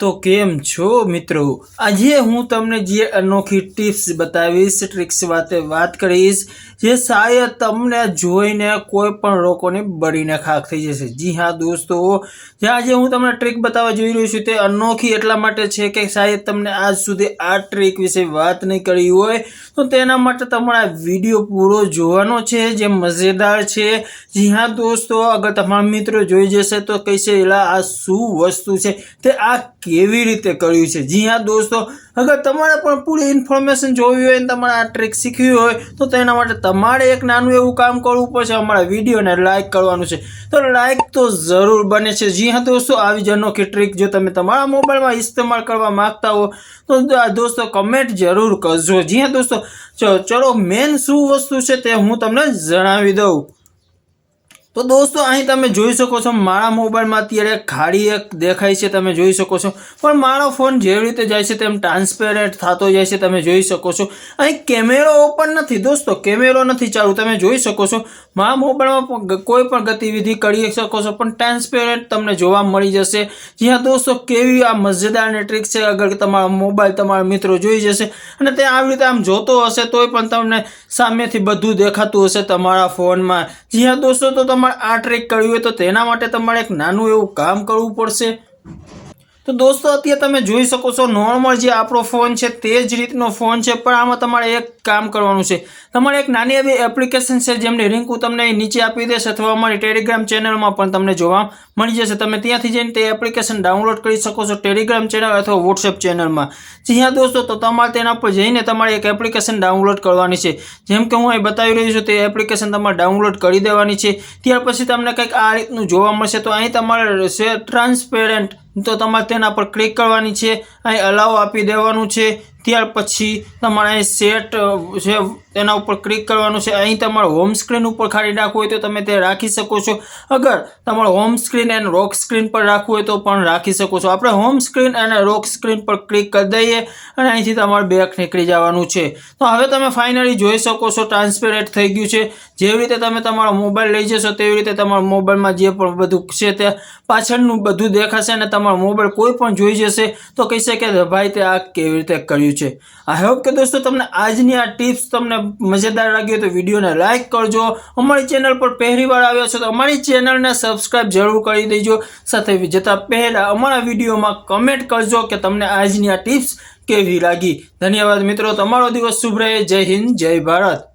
તો કેમ છો મિત્રો? આજે હું તમને જે અનોખી ટિપ્સ બતાવીશ, ટ્રિક્સ વાતે વાત કરીશ, જે શાયદ તમને જોઈને કોઈ પણ લોકોને બળીને ખાક થઈ જશે. જી હા દોસ્તો, જે આજે હું તમને ટ્રીક બતાવવા જોઈ રહ્યો છું તે અનોખી એટલા માટે છે કે શાયદ તમને આજ સુધી આ ટ્રીક વિશે વાત નહીં કરી હોય, તો તેના માટે તમારા વીડિયો પૂરો જોવાનો છે, જે મજેદાર છે. જી હા દોસ્તો, અગર તમારા મિત્રો જોઈ જશે તો કહેશે, એલા, આ શું વસ્તુ છે? તે આ કેવી રીતે કર્યું છે. જી હા, દોસ્તો, અગર તમારે પણ પૂરી ઇન્ફોર્મેશન જોવી હોય અને તમારે આ ટ્રીક શીખવી હોય, તો તેના માટે તમારે એક નાનું એવું કામ કરવું પડશે. અમારા વિડીયોને લાઇક કરવાનું છે. તો લાઇક તો જરૂર બને છે. જી હા, દોસ્તો, આવી જ અનોખી ટ્રીક જો તમે તમારા મોબાઈલમાં ઇસ્તેમાલ કરવા માંગતા હો, તો દોસ્તો કમેન્ટ જરૂર કરજો. જી હા, દોસ્તો ચલો મેન શું વસ્તુ છે તે હું તમને જણાવી દઉં. તો દોસ્તો, અહીં તમે જોઈ શકો છો, મારા મોબાઈલમાં અત્યારે ખાડી એક દેખાય છે, તમે જોઈ શકો છો. પણ મારો ફોન જેવી રીતે જાય છે તેમ ટ્રાન્સપેરેન્ટ થતો જાય છે, તમે જોઈ શકો છો. અહીં કેમેરો ઓપન નથી, દોસ્તો, કેમેરો નથી ચાલુ, તમે જોઈ શકો છો. મારા મોબાઈલમાં પણ કોઈ પણ ગતિવિધિ કરી શકો છો, પણ ટ્રાન્સપેરેન્ટ તમને જોવા મળી જશે. જ્યાં દોસ્તો, કેવી આ મજેદારની ટ્રીક છે, અગર તમારો મોબાઈલ તમારા મિત્રો જોઈ જશે, અને તે આવી રીતે આમ જોતો હશે, તોય પણ તમને સામેથી બધું દેખાતું હશે તમારા ફોનમાં. જ્યાં દોસ્તો, તો તમારે આ ટ્રેક કરવી હોય તો તેના માટે તમારે એક નાનું એવું કામ કરવું પડશે. તો દોસ્તો, અત્યારે તમે જોઈ શકો છો નોર્મલ જે આપણો ફોન છે તે જ રીતનો ફોન છે, પણ આમાં તમારે એક કામ કરવાનું છે. તમારે એક નાની એવી એપ્લિકેશન છે, જેમની લિંક હું તમને નીચે આપી દઈશ, અથવા અમારી ટેલિગ્રામ ચેનલમાં પણ તમને જોવા મળી જશે. તમે ત્યાંથી જઈને તે એપ્લિકેશન ડાઉનલોડ કરી શકો છો ટેલિગ્રામ ચેનલ અથવા વોટ્સએપ ચેનલમાં જી હા, દોસ્તો, તો તમારે તેના પર જઈને તમારે એક એપ્લિકેશન ડાઉનલોડ કરવાની છે. જેમ કે હું અહીં બતાવી રહ્યો છું, તે એપ્લિકેશન તમારે ડાઉનલોડ કરી દેવાની છે. ત્યાર પછી તમને કંઈક આ રીતનું જોવા મળશે. તો અહીં તમારે ટ્રાન્સપેરેન્ટ તો તમારે તેના પર ક્લિક કરવાની છે. અહીં અલાવ આપી દેવાનું છે. ત્યાર પછી તમારે સેટ છે તેના ઉપર ક્લિક કરવાનું છે. અહીં તમારે હોમ સ્ક્રીન ઉપર ખાલી રાખવું હોય તો તમે તે રાખી શકો છો. અગર તમારે home screen and lock screen પર રાખવું હોય તો પણ રાખી શકો છો. આપણે હોમ સ્ક્રીન અને રોક સ્ક્રીન પર ક્લિક કરી દઈએ અને અહીંથી તમારે બેક નીકળી જવાનું છે. તો હવે તમે ફાઇનલી જોઈ શકો છો ટ્રાન્સપેરેન્ટ થઈ ગયું છે. જેવી રીતે તમે તમારો મોબાઈલ લઈ જશો, તેવી રીતે તમારા મોબાઈલમાં જે પણ બધું છે તે પાછળનું બધું દેખાશે અને તમારો મોબાઈલ કોઈ પણ જોઈ જશે તો કહેશે કે ભાઈ તે આ કેવી રીતે કર્યું છે. આઈ હોપ કે દોસ્તો તમને આજની આ ટિપ્સ તમને મજેદાર લાગી હોય તો વિડીયોને લાઇક કરજો. અમારી ચેનલ પર પહેલીવાર આવ્યો છો તો અમારી ચેનલને સબસ્ક્રાઇબ જરૂર કરી દેજો. સાથે જતા પહેલાં અમારા વિડીયોમાં કમેન્ટ કરજો કે તમને આજની આ ટિપ્સ કેવી લાગી. ધન્યવાદ મિત્રો, તમારો દિવસ શુભ રહે. જય હિન્દ, જય ભારત.